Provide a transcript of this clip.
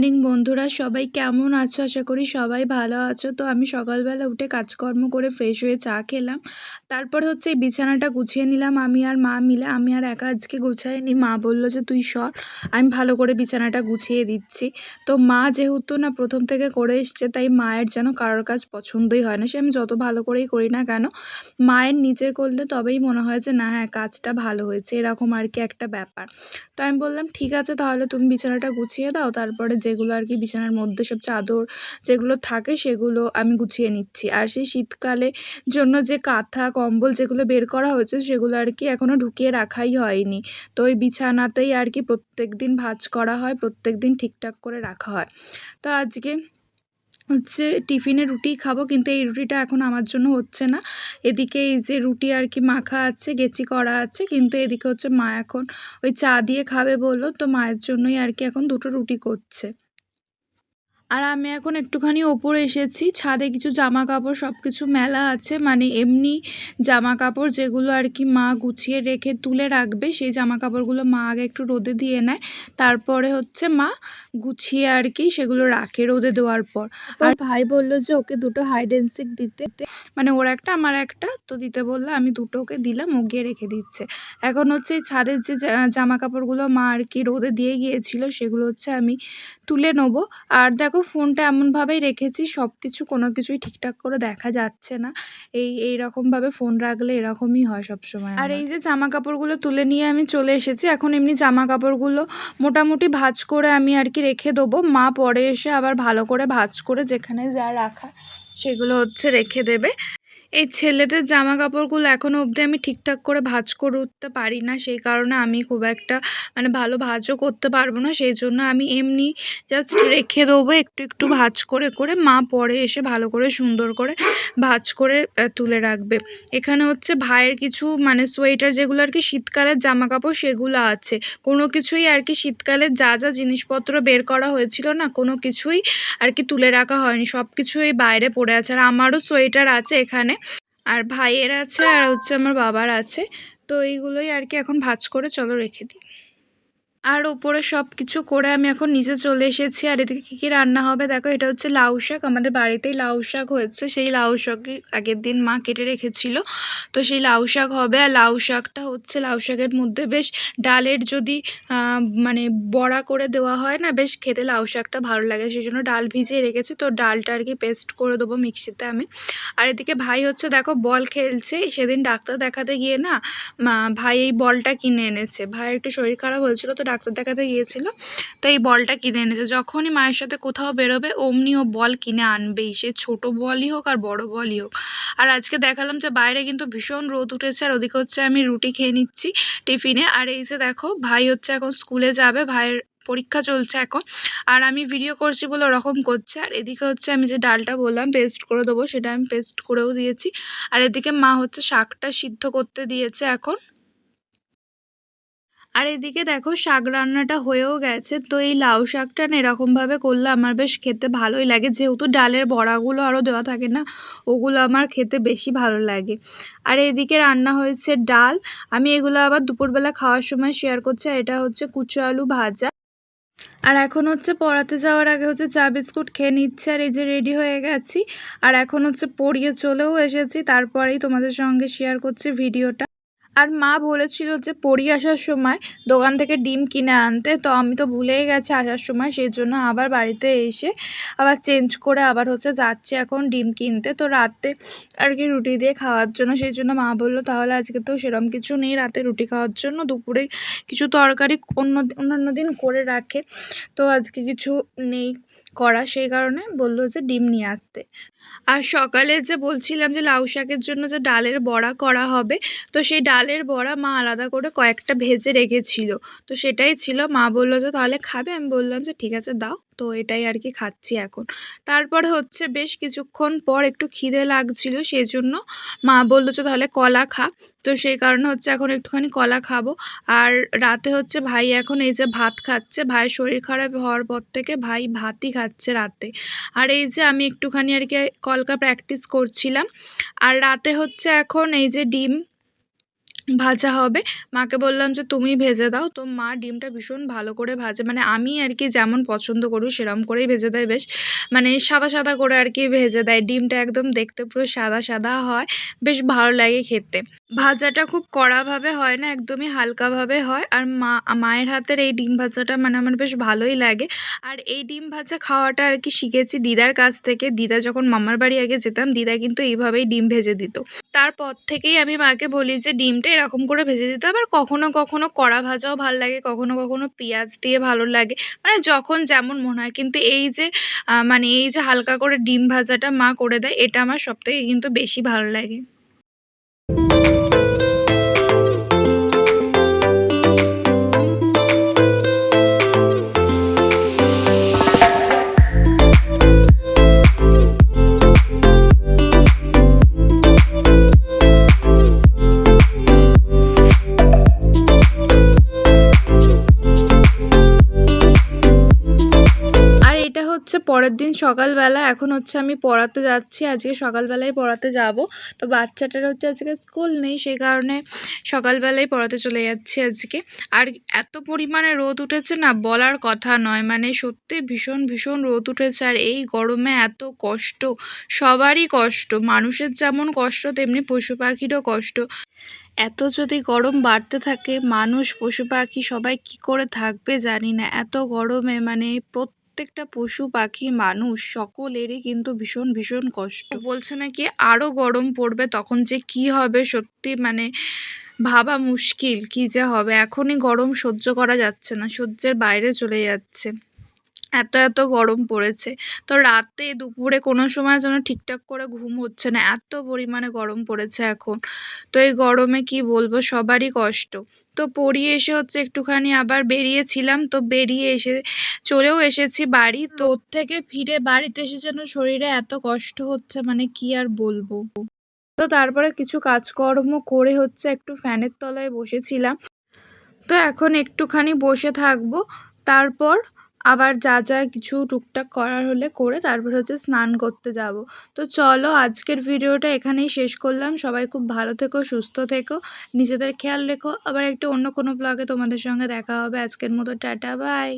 Morning, বন্ধুরা। সবাই কেমন আছো? আশা করি সবাই ভালো আছো। তো আমি সকালবেলা উঠে কাজকর্ম করে ফ্রেশ হয়ে চা খেলাম। তারপর হচ্ছে এই বিছানাটা গুছিয়ে নিলাম আমি আর মা মিলে। আমি আর একা আজকে গুছাইনি। মা বলল যে, তুই সর। আমি ভালো করে বিছানাটা গুছিয়ে দিচ্ছি। তো মা যেহেতু না প্রথম থেকে করে এসছে, তাই মায়ের যেন কারোর কাজ পছন্দই হয় না। সে আমি যত ভালো করেই করি না কেন, মায়ের নিচে করলে তবেই মনে হয় যে, না হ্যাঁ কাজটা ভালো হয়েছে। এরকম আর কি একটা ব্যাপার। তো আমি বললাম, ঠিক আছে, তাহলে তুমি বিছানাটা গুছিয়ে দাও। তারপরে যেগুলো আর কি বিছানার মধ্যে সব চাদর যেগুলো থাকে সেগুলো আমি গুছিয়ে নিচ্ছি। আর সেই শীতকালে জন্য যে কাঁথা, কম্বল যেগুলো বের করা হয়েছে সেগুলো আর কি এখনও ঢুকিয়ে রাখাই হয়নি। তো ওই বিছানাতেই আর কি প্রত্যেক দিন ভাজ করা হয় প্রত্যেক দিন ঠিকঠাক করে রাখা হয়। তো আজকে হচ্ছে টিফিনে রুটি খাব কিন্তু এই রুটিটা এখন আমার জন্য হচ্ছে না। এদিকে এই যে রুটি আর কি মাখা আছে, গেচি করা আছে, কিন্তু এদিকে হচ্ছে মা এখন ওই চা দিয়ে খাবে বলল। তো মায়ের জন্যই আর কি এখন দুটো রুটি করছে। আর আমি এখন একটুখানি ওপরে এসেছি ছাদে কিছু জামা কাপড় সব কিছু মেলা আছে মানে এমনি জামা কাপড় যেগুলো আর কি মা গুছিয়ে রেখে তুলে রাখবে সেই জামা কাপড়গুলো মা আগে একটু রোদে দিয়ে নেয় তারপরে হচ্ছে মা গুছিয়ে আর কি সেগুলো রাখে রোদে দেওয়ার পর। আর ভাই বলল যে ওকে দুটো হাইডেন্সিক দিতে মানে ওর একটা আমার একটা তো দিতে বলল আমি দুটো ওকে দিলাম ও গিয়ে রেখে দিচ্ছে। এখন হচ্ছে এই ছাদের যে জামা কাপড়গুলো মা আর কি রোদে দিয়ে গিয়েছিল সেগুলো হচ্ছে আমি তুলে নেব। আর দেখো ফোনটা এমনভাবেই রেখেছি সব কিছু কোনো কিছুই ঠিকঠাক করে দেখা যাচ্ছে না। এই এই রকমভাবে ফোন রাখলে এরকমই হয় সবসময় আর এই যে জামা কাপড়গুলো তুলে নিয়ে আমি চলে এসেছি এখন এমনি জামা কাপড়গুলো মোটামুটি ভাজ করে আমি আর কি রেখে দেবো। মা পরে এসে আবার ভালো করে ভাজ করে যেখানে যা রাখা সেগুলো হচ্ছে রেখে দেবে। এই ছেলেদের জামা কাপড়গুলো এখনও অবধি আমি ঠিকঠাক করে ভাঁজ করে উঠতে পারি না। সেই কারণে আমি খুব একটা মানে ভালো ভাঁজও করতে পারব না। সেই জন্য আমি এমনি জাস্ট রেখে দেবো একটু একটু ভাঁজ করে করে মা পরে এসে ভালো করে সুন্দর করে ভাঁজ করে তুলে রাখবে। এখানে হচ্ছে ভাইয়ের কিছু মানে সোয়েটার যেগুলো আর কি শীতকালের জামা কাপড় সেগুলো আছে। কোনো কিছুই আর কি শীতকালের যা যা জিনিসপত্র বের করা হয়েছিল না, কোনো কিছুই আর কি তুলে রাখা হয়নি। সব কিছুই বাইরে পড়ে আছে। আর আমারও সোয়েটার আছে এখানে। আর ভাইয়ের আছে আর হচ্ছে আমার বাবার আছে, তো এইগুলোই আর কি এখন ভাজ করে চলো রেখে দিই। আর ওপরে সব কিছু করে আমি এখন নিচে চলে এসেছি। আর এদিকে কী কী রান্না হবে? দেখো, এটা হচ্ছে লাউ শাক। আমাদের বাড়িতেই লাউ শাক হয়েছে। সেই লাউ শাকই আগের দিন মা কেটে রেখেছিল। তো সেই লাউ শাক হবে। আর লাউ শাকটা হচ্ছে, লাউ শাকের মধ্যে বেশ ডালের যদি মানে বড়া করে দেওয়া হয় না, বেশ খেতে লাউ শাকটা ভালো লাগে। সেই জন্য ডাল ভিজিয়ে রেখেছি। তো ডালটা আর কি পেস্ট করে দেবো মিক্সিতে আমি। আর এদিকে ভাই হচ্ছে, দেখো, বল খেলছে। সেদিন ডাক্তার দেখাতে গিয়ে না ভাই এই বলটা কিনে এনেছে। ভাই একটু শরীর খারাপ হয়েছিল, তো ডাক্তার দেখাতে গিয়েছিল তো এই বলটা কিনে এনেছে। যখনই মায়ের সাথে কোথাও বেরোবে অমনি ও বল কিনে আনবেই। সে ছোট বলই হোক আর বড় বলই হোক। আর আজকে দেখালাম যে বাইরে কিন্তু ভীষণ রোদ উঠেছে, আর ওদিকে হচ্ছে আমি রুটি খেয়ে নিচ্ছি টিফিনে। আর এই যে দেখো, ভাই হচ্ছে এখন স্কুলে যাবে, ভাইয়ের পরীক্ষা চলছে এখন। আর আমি ভিডিও করছি বলে ওরকম করছে। আর এদিকে হচ্ছে আমি যে ডালটা বললাম পেস্ট করে দেবো, সেটা আমি পেস্ট করেও দিয়েছি। আর এদিকে মা হচ্ছে শাকটা সিদ্ধ করতে দিয়েছে এখন। আর এদিকে দেখো শাক রান্নাটা হয়েও গেছে, তো এই লাউ শাকটা এরকমভাবে করলে আমার বেশ খেতে ভালোই লাগে। যেহেতু ডালের বড়াগুলো আরও দেওয়া থাকে না, ওগুলো আমার খেতে বেশি ভালো লাগে। আর এদিকে রান্না হয়েছে ডাল, আমি এগুলো আবার দুপুরবেলা খাওয়ার সময় শেয়ার করছি, আর এটা হচ্ছে কুচো আলু ভাজা। আর এখন হচ্ছে পড়াতে যাওয়ার আগে হচ্ছে চা বিস্কুট খেয়ে নিচ্ছে, আর এই যে রেডি হয়ে গেছি। আর এখন হচ্ছে পড়িয়ে চলেও এসেছি, তারপরেই তোমাদের সঙ্গে শেয়ার করছি ভিডিওটা আর মা বলেছিল যে পড়ি আসার সময় দোকান থেকে ডিম কিনে আনতে, তো আমি তো ভুলেই গেছি আসার সময় সেই জন্য আবার বাড়িতে এসে আবার চেঞ্জ করে আবার হচ্ছে যাচ্ছে এখন ডিম কিনতে। তো রাতে আর কি রুটি দিয়ে খাওয়ার জন্য সেই জন্য মা বলল, তাহলে আজকে তো সেরম কিছু নেই, রাতে রুটি খাওয়ার জন্য দুপুরে কিছু তরকারি অন্য অন্যান্য দিন করে রাখে। তো আজকে কিছু নেই করা। সেই কারণে বলল যে ডিম নিয়ে আসতে। আর সকালে যে বলছিলাম যে লাউ শাকের জন্য যে ডালের বড়া করা হবে, তো সেই ডালের বড়া মা আলাদা করে কয়েকটা ভেজে রেখেছিল। তো সেটাই ছিল। মা বলল যে, তাহলে খাবে? আমি বললাম যে, ঠিক আছে, দাও। তো এটাই আর কি খাচ্ছি এখন। তারপরে হচ্ছে বেশ কিছুক্ষণ পর একটু খিদে লাগছিল সেই জন্য মা বলল যে, তাহলে কলা খা। তো সেই কারণে হচ্ছে এখন একটুখানি কলা খাব। আর রাতে হচ্ছে ভাই এখন এই যে ভাত খাচ্ছে ভাইয়ের শরীর খারাপ হওয়ার পর থেকে ভাই ভাতই খাচ্ছে রাতে। আর এই যে আমি একটুখানি আর কি কলকা প্র্যাকটিস করছিলাম। আর রাতে হচ্ছে এখন এই যে ডিম ভাজা হবে। মাকে বললাম যে তুমি ভেজে দাও। তো মা ডিমটা ভীষণ ভালো করে ভাজে। মানে আমি আর কি যেমন পছন্দ করি সেরকম করেই ভেজে দেয় বেশ। মানে সাদা সাদা করে আর কি ভেজে দেয়। ডিমটা একদম দেখতে পুরো সাদা সাদা হয়। বেশ ভালো লাগে খেতে। ভাজাটা খুব কড়াভাবে হয় না, একদমই হালকাভাবে হয়। আর মা, মায়ের হাতের এই ডিম ভাজাটা মানে আমার বেশ ভালোই লাগে। আর এই ডিম ভাজা খাওয়াটা আর কি শিখেছি দিদার কাছ থেকে। দিদা যখন মামার বাড়ি আগে যেতাম, দিদা কিন্তু এইভাবেই ডিম ভেজে দিত। তারপর থেকেই আমি মাকে বলি যে, ডিমটা এরকম করে ভেজে দিতে হবে। আর কখনো কখনো কড়া ভাজাও ভালো লাগে, কখনো কখনো পেঁয়াজ দিয়ে ভালো লাগে। মানে যখন যেমন মনে হয়। কিন্তু এই যে মানে এই যে হালকা করে ডিম ভাজাটা মা করে দেয়, এটা আমার সবথেকে কিন্তু বেশি ভালো লাগে। পরের দিন সকালবেলা, এখন হচ্ছে আমি পড়াতে যাচ্ছি, আজকে সকালবেলায় পড়াতে যাব। তো বাচ্চাটার হচ্ছে আজকে স্কুল নেই, সেই কারণে সকালবেলায় পড়াতে চলে যাচ্ছি আজকে। আর এত পরিমাণে রোদ উঠেছে না, বলার কথা নয় মানে সত্যি ভীষণ ভীষণ রোদ উঠেছে। আর এই গরমে এত কষ্ট, সবারই কষ্ট, মানুষের যেমন কষ্ট, তেমনি পশু পাখিরও কষ্ট। এত যদি গরম বাড়তে থাকে, মানুষ, পশু পাখি সবাই কি করে থাকবে জানি না। এত গরমে মানে প্রত্যেকটা পশু পাখি মানুষ সকলেরই কিন্তু ভীষণ ভীষণ কষ্ট। বলছে নাকি আরও গরম পড়বে তখন যে কি হবে সত্যি মানে ভাবা মুশকিল, কি যে হবে? এখনই গরম সহ্য করা যাচ্ছে না, সহ্যের বাইরে চলে যাচ্ছে। এত এত গরম পড়েছে। তো রাতে দুপুরে কোনো সময় যেন ঠিকঠাক করে ঘুম হচ্ছে না। এত পরিমাণে গরম পড়েছে এখন। তো এই গরমে কি বলব? সবারই কষ্ট। তো পড়িয়ে এসে হচ্ছে একটুখানি আবার বেরিয়েছিলাম। তো বেরিয়ে এসে চলেও এসেছি বাড়ি। তো ওর থেকে ফিরে বাড়িতে এসে যেন শরীরে এত কষ্ট হচ্ছে মানে কি আর বলব? তো তারপরে কিছু কাজকর্ম করে হচ্ছে একটু ফ্যানের তলায় বসেছিলাম। তো এখন একটুখানি বসে থাকব। তারপর আবার যা যা কিছু টুকটাক করার হলে করে তারপর হচ্ছে স্নান করতে যাব। তো চলো আজকের ভিডিওটা এখানেই শেষ করলাম। সবাই খুব ভালো থেকো, সুস্থ থেকো, নিজেদের খেয়াল রেখো। আবার একটু অন্য কোনো ব্লগে তোমাদের সঙ্গে দেখা হবে। আজকের মতো টাটা বাই